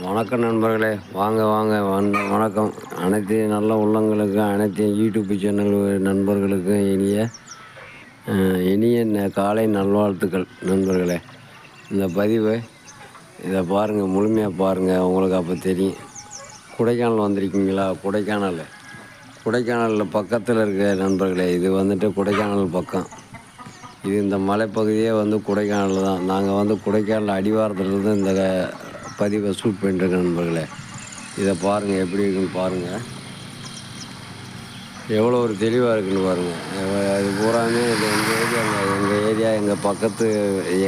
வணக்கம் நண்பர்களே. வாங்க வாங்க வந்த வணக்கம். அனைத்து நல்ல உள்ளங்களுக்கும் அனைத்து யூடியூப் சேனல் நண்பர்களுக்கும் இனிய இனிய ந- காலை நல்வாழ்த்துக்கள் நண்பர்களே. இந்த பதிவை இதை பாருங்கள் முழுமையாக பாருங்கள் உங்களுக்கு அப்போ தெரியும். கொடைக்கானல் வந்திருக்கீங்களா? கொடைக்கானல். கொடைக்கானலில் பக்கத்தில் இருக்க நண்பர்களே இது வந்துட்டு கொடைக்கானல் பக்கம். இது இந்த மலைப்பகுதியே வந்து கொடைக்கானல் தான். நாங்கள் வந்து கொடைக்கானல் அடிவாரத்துலேருந்து இந்த பதிவை ஷூட் பண்ணிட்டுருக்கோம் நண்பர்களே. இதை பாருங்கள் எப்படி இருக்குன்னு பாருங்கள் எவ்வளோ ஒரு தெளிவாக இருக்குன்னு பாருங்கள் அது பூராமே இது எங்கள் ஏரியாங்க எங்கள் ஏரியா எங்கள் பக்கத்து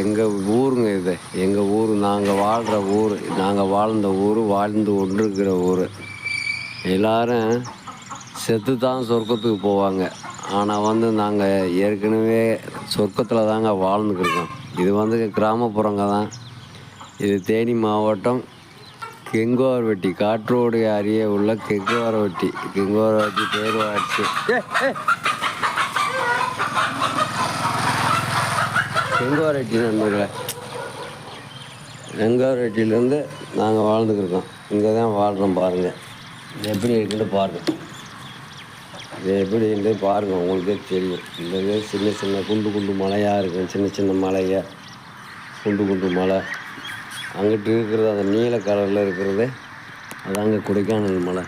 எங்கள் ஊருங்க இது. எங்கள் ஊர் நாங்கள் வாழ்கிற ஊர் நாங்கள் வாழ்ந்த ஊர் வாழ்ந்து கொண்டிருக்கிற ஊர். எல்லாரும் செத்து தான் சொர்க்கத்துக்கு போவாங்க. ஆனால் வந்து நாங்கள் ஏற்கனவே சொர்க்கத்தில் தாங்க வாழ்ந்துக்கிருக்கோம். இது வந்து கிராமப்புறங்க தான். இது தேனி மாவட்டம் கெங்கோர்வெட்டி காற்றோடு அருகே உள்ள கெங்கோரவட்டி. கெங்கோரவட்டி பேரூராட்சி. கெங்கோரட்டி நண்பர்களே கெங்கோரட்டியிலேருந்து நாங்கள் வாழ்ந்துக்கிருக்கோம். இங்கே தான் வாழ்கிறோம் பாருங்கள் இது எப்படி இருக்குன்னு பாருங்கள் இது எப்படி இருந்து பாருங்கள் உங்களுக்கே தெரியும். இந்த சின்ன சின்ன குண்டு குண்டு மலையாக இருக்கும். சின்ன சின்ன மலையை குண்டு குண்டு மலை. அங்கிட்டு இருக்கிறது அந்த நீல கலரில் இருக்கிறது அதாங்க கொடைக்கானல் மலை.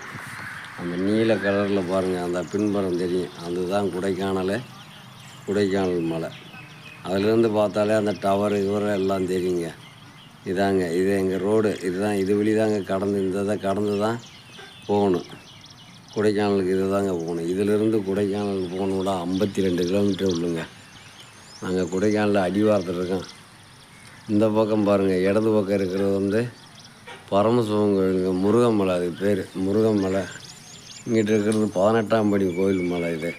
அந்த நீல கலரில் பாருங்கள் அந்த பின்புறம் தெரியும். அதுதான் கொடைக்கானல் கொடைக்கானல் மலை. அதிலிருந்து பார்த்தாலே அந்த டவர் இதுவரை எல்லாம் தெரியுங்க. இதாங்க இது எங்கள் ரோடு இதுதான் இது வழி தாங்க கடந்து இந்த இதை கடந்து தான் போகணும். கொடைக்கானலுக்கு இது தாங்க போகணும். இதிலிருந்து கொடைக்கானலுக்கு போகணும் விட ஐம்பத்தி ரெண்டு கிலோமீட்டர் உள்ளுங்க. நாங்கள் கொடைக்கானலில் அடிவாரத்தில் இருக்கோம். இந்த பக்கம் பாருங்கள் இடது பக்கம் இருக்கிறது வந்து பரமசிவன் கோயிலுங்க. முருகமலை அது பேர். முருகமலை இங்கிட்டு இருக்கிறது பதினெட்டாம் படி கோயில் மலை இது.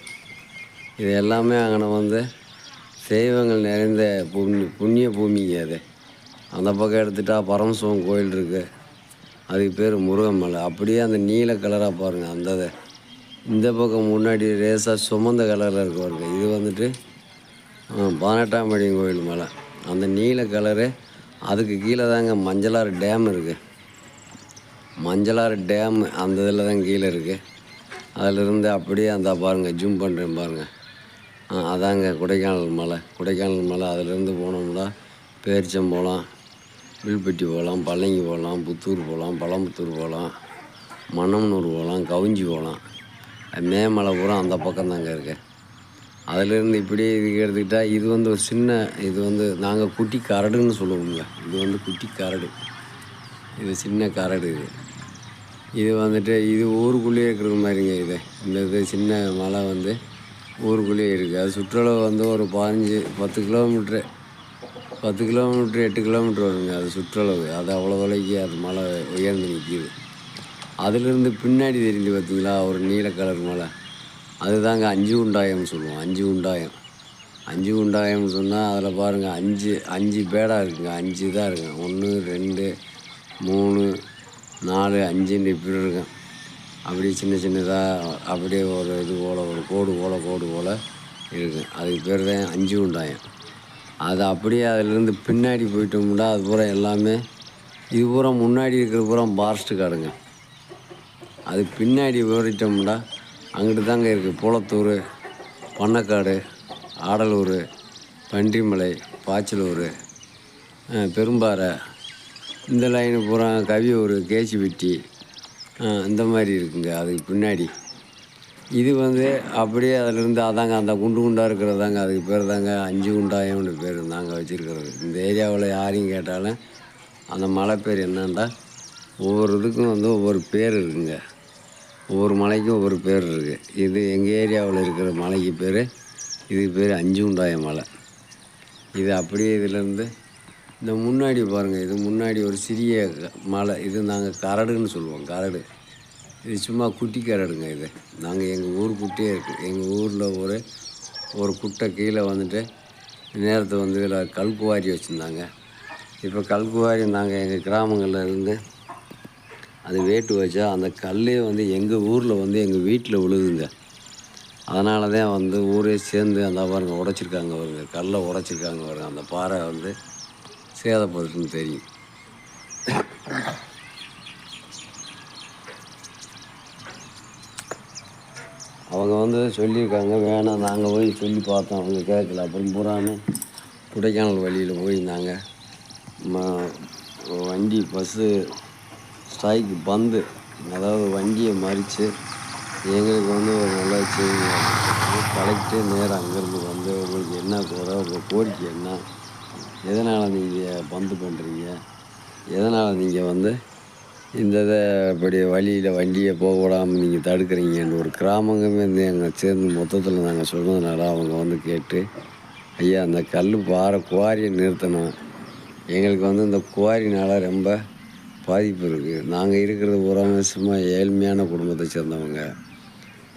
இது எல்லாமே அங்கே வந்து தெய்வங்கள் நிறைந்த பூமி புண்ணிய பூமிங்க அது அந்த பக்கம் எடுத்துட்டா பரமசிவன் கோயில் இருக்குது அதுக்கு பேர் முருகமலை அப்படியே அந்த நீல கலராக பாருங்கள் அந்த இதை. இந்த பக்கம் முன்னாடி ரேசாக சுமந்த கலரில் இருக்கு இது வந்துட்டு பதினெட்டாம் படி கோயில் மலை. அந்த நீல கலரு அதுக்கு கீழே தாங்க மஞ்சளாறு டேம் இருக்குது மஞ்சளாறு டேம் அந்த இதில் தான் கீழே இருக்குது அதிலிருந்து அப்படியே அந்த பாருங்கள் ஜூம் பண்ணுறேன் பாருங்கள் ஆ அதாங்க கொடைக்கானல் மலை. கொடைக்கானல் மலை அதிலிருந்து போனோம்னா பேரிச்சம் போகலாம் வில்பட்டி போகலாம் பழங்கி போகலாம் புத்தூர் போகலாம் பழம்புத்தூர் போகலாம் மன்னம்னூர் போகலாம் கவுஞ்சி போகலாம். மேமலை பூரா அந்த பக்கம் தாங்க இருக்குது அதிலிருந்து இப்படியே இது எடுத்துக்கிட்டால் இது வந்து ஒரு சின்ன இது வந்து நாங்கள் குட்டி கரடுன்னு சொல்லுவோங்க இது வந்து குட்டி கரடு. இது சின்ன கரடு இது. இது வந்துட்டு இது ஊருக்குள்ளேயே இருக்கிற மாதிரிங்க இது. இந்த இது சின்ன மலை வந்து ஊருக்குள்ளேயே இருக்குது அது சுற்றளவு வந்து ஒரு பதினஞ்சு பத்து கிலோமீட்ரு பத்து கிலோமீட்ரு எட்டு கிலோமீட்ரு வருங்க அது சுற்றளவு. அது அவ்வளோ விலைக்கு அது மலை உயர்ந்து நிற்கிது அதிலிருந்து பின்னாடி தெரியுது பார்த்தீங்களா ஒரு நீல கலர் மலை. அதுதாங்க அஞ்சு உண்டாயம்னு சொல்லுவோம். அஞ்சு உண்டாயம். அஞ்சு உண்டாயம்னு சொன்னால் அதில் பாருங்கள் அஞ்சு அஞ்சு பேடாக இருக்குங்க. அஞ்சு தான் இருக்குங்க ஒன்று ரெண்டு மூணு நாலு அஞ்சுன்னு இப்படி இருக்கும். அப்படி சின்ன சின்னதாக அப்படியே ஒரு இது போல் ஒரு கோடு போல் கோடு போல் இருக்கும் அதுக்கு பேர் தான் அஞ்சு உண்டாயம். அது அப்படியே அதுலேருந்து பின்னாடி போயிட்டோம்னா அது பூரா எல்லாமே இது பூரா முன்னாடி இருக்கிற பூரா ஃபாரஸ்ட்டு காடுங்க. அது பின்னாடி போயிட்டோம்னா அங்கிட்டு தாங்க இருக்குது பூளத்தூர் பண்ணக்காடு ஆடலூர் பன்றிமலை பாச்சலூர் பெரும்பாறை இந்த லைனு பூரா கவியூர் கேசிபட்டி இந்த மாதிரி இருக்குங்க. அதுக்கு பின்னாடி. இது வந்து அப்படியே அதிலிருந்து அதாங்க அந்த குண்டு குண்டாக இருக்கிறதாங்க அதுக்கு பேர் தாங்க அஞ்சு குண்டாயம்னு பேர் நாங்கள் வச்சுருக்கிறது. இந்த ஏரியாவில் யாரையும் கேட்டாலும் அந்த மலை பேர் என்னண்டா? ஒவ்வொரு இதுக்கும் வந்து ஒவ்வொரு பேர் இருக்குங்க. ஒவ்வொரு மலைக்கும் ஒவ்வொரு பேர் இருக்குது இது எங்கள் ஏரியாவில் இருக்கிற மலைக்கு பேர் இதுக்கு பேர் அஞ்சு உண்டாய மலை. இது அப்படியே இதிலேருந்து இந்த முன்னாடி பாருங்கள் இது முன்னாடி ஒரு சிறிய மலை. இது நாங்கள் கரடுன்னு சொல்லுவோம் கரடு. இது சும்மா குட்டி கரடுங்க இது. நாங்கள் எங்கள் ஊர் குட்டியே இருக்குது எங்கள் ஊரில் ஒரு ஒரு குட்டை கீழே வந்துட்டு நேரத்தை வந்து இதில் கல்குவாரி வச்சுருந்தாங்க. இப்போ கல்குவாரி நாங்கள் எங்கள் கிராமங்களில் இருந்து அது வேட்டு வச்சா அந்த கல்லே வந்து எங்கள் ஊரில் வந்து எங்கள் வீட்டில் விழுகுங்க அதனால தான் வந்து ஊரே சேர்ந்து அந்த பாருங்க உடைச்சிருக்காங்க வருங்க கல்லை உடைச்சிருக்காங்க வருங்க அந்த பாறை வந்து சேதப்படுதுன்னு தெரியும். அவங்க வந்து சொல்லியிருக்காங்க வேணாம் நாங்கள் போய் சொல்லி பார்த்தோம். அவங்க கேட்கல. அப்புறம் பூராமே கொடைக்கானல் வழியில் போய் நாங்கள் வண்டி பஸ்ஸு ஸ்ட்ரைக்கு பந்து. அதாவது வண்டியை மறித்து எங்களுக்கு வந்து ஒரு நல்ல செய்தி கலெக்டர் நேரம் அங்கேருந்து வந்து உங்களுக்கு என்ன குறை உங்கள் கோரிக்கை என்ன? எதனால் நீங்கள் பந்து பண்ணுறீங்க எதனால் நீங்கள் வந்து இந்த இதை இப்படி வழியில் வண்டியை போக விடாமல் நீங்கள் தடுக்கிறீங்கன்னு ஒரு கிராமங்கமே வந்து எங்கள் சேர்ந்து மொத்தத்தில் நாங்கள் சொன்னதுனால அவங்க வந்து கேட்டு ஐயா அந்த கல் பாறை குவாரியை நிறுத்தணும். எங்களுக்கு வந்து இந்த குவாரினால் ரொம்ப பாதிப்பு இருக்குது நாங்கள் இருக்கிறது பூராமே சும்மா ஏழ்மையான குடும்பத்தை சேர்ந்தவங்க.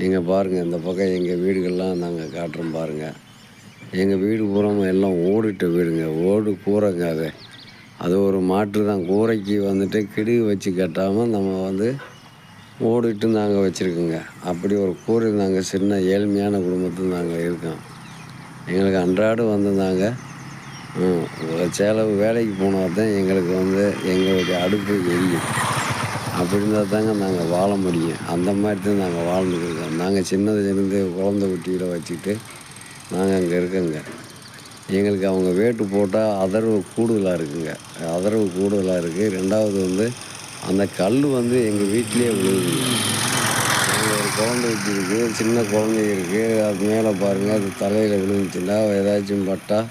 எங்கள் பாருங்கள் இந்த பக்கம் எங்கள் வீடுகள்லாம் நாங்கள் காட்டுறோம் பாருங்கள் எங்கள் வீடு பூராமல் எல்லாம் ஓடிட்ட வீடுங்க. ஓடு கூரைங்க அது. அது ஒரு மாற்று தான். கூரைக்கு வந்துட்டு கிடுகு வச்சு கட்டாமல் நம்ம வந்து ஓடிட்டு நாங்கள் வச்சுருக்கோங்க. அப்படி ஒரு கூரை நாங்கள் சின்ன ஏழ்மையான குடும்பத்தில் நாங்கள் இருக்கோம். எங்களுக்கு அன்றாடம் வந்து நாங்கள் செலவு வேலைக்கு போனால் தான் எங்களுக்கு வந்து எங்களுடைய அடுப்பு எரியும். அப்படி இருந்தால் தாங்க நாங்கள் வாழ முடியும். அந்த மாதிரி தான் நாங்கள் வாழ்ந்துருக்கோம் நாங்கள் சின்னதுலேருந்து குழந்த குட்டியில் வச்சுட்டு நாங்கள் அங்கே இருக்கோங்க. எங்களுக்கு அவங்க வேட்டு போட்டால் அதர்வு கூடுதலாக இருக்குங்க. அதர்வு கூடுதலாக இருக்குது ரெண்டாவது வந்து அந்த கல் வந்து எங்கள் வீட்டிலே விழுகுங்க நாங்கள் ஒரு குழந்தை இருக்குது சின்ன குழந்தை இருக்குது அது மேலே பாருங்கள் அது தலையில் விழுந்துச்சுன்னா ஏதாச்சும் பட்டால்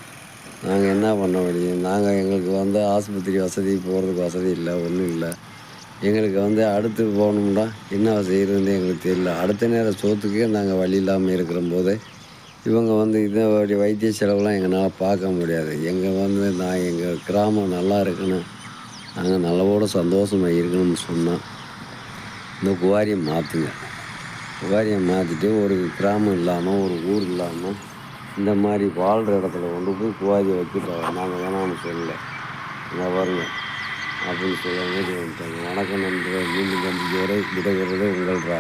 நாங்கள் என்ன பண்ண முடியும்? நாங்கள் எங்களுக்கு வந்து ஆஸ்பத்திரி வசதி போகிறதுக்கு வசதி இல்லை ஒன்றும் இல்லை. எங்களுக்கு வந்து அடுத்து போகணும்னா என்ன செய்யறதுன்னு எங்களுக்கு தெரியல. அடுத்த நேரம் சோத்துக்கே நாங்கள் வழி இல்லாமல் இருக்கிற போது இவங்க வந்து இதோடைய வைத்திய செலவுலாம் எங்களால் பார்க்க முடியாது. எங்கள் வந்து நான் எங்கள் கிராமம் நல்லா இருக்கணும் நாங்கள் நல்லவோட சந்தோஷமாக இருக்கணும்னு சொன்னால் இந்த குவாரியை மாற்றுங்க குவாரியை மாற்றிட்டு ஒரு கிராமம் இல்லாமல் ஒரு ஊர் இல்லாமல் இந்த மாதிரி வாழ்கிற இடத்துல கொண்டு போய் குவாரியை வச்சுட்டோம் நாங்கள் வேணாம்னு சொல்லலை. நான் வருங்க அப்படின்னு சொல்லுவாங்க வணக்கம் நண்பர்கள். மீண்டும் சந்திக்க வரை விடைபெறுவது உங்கள் ராஜ்.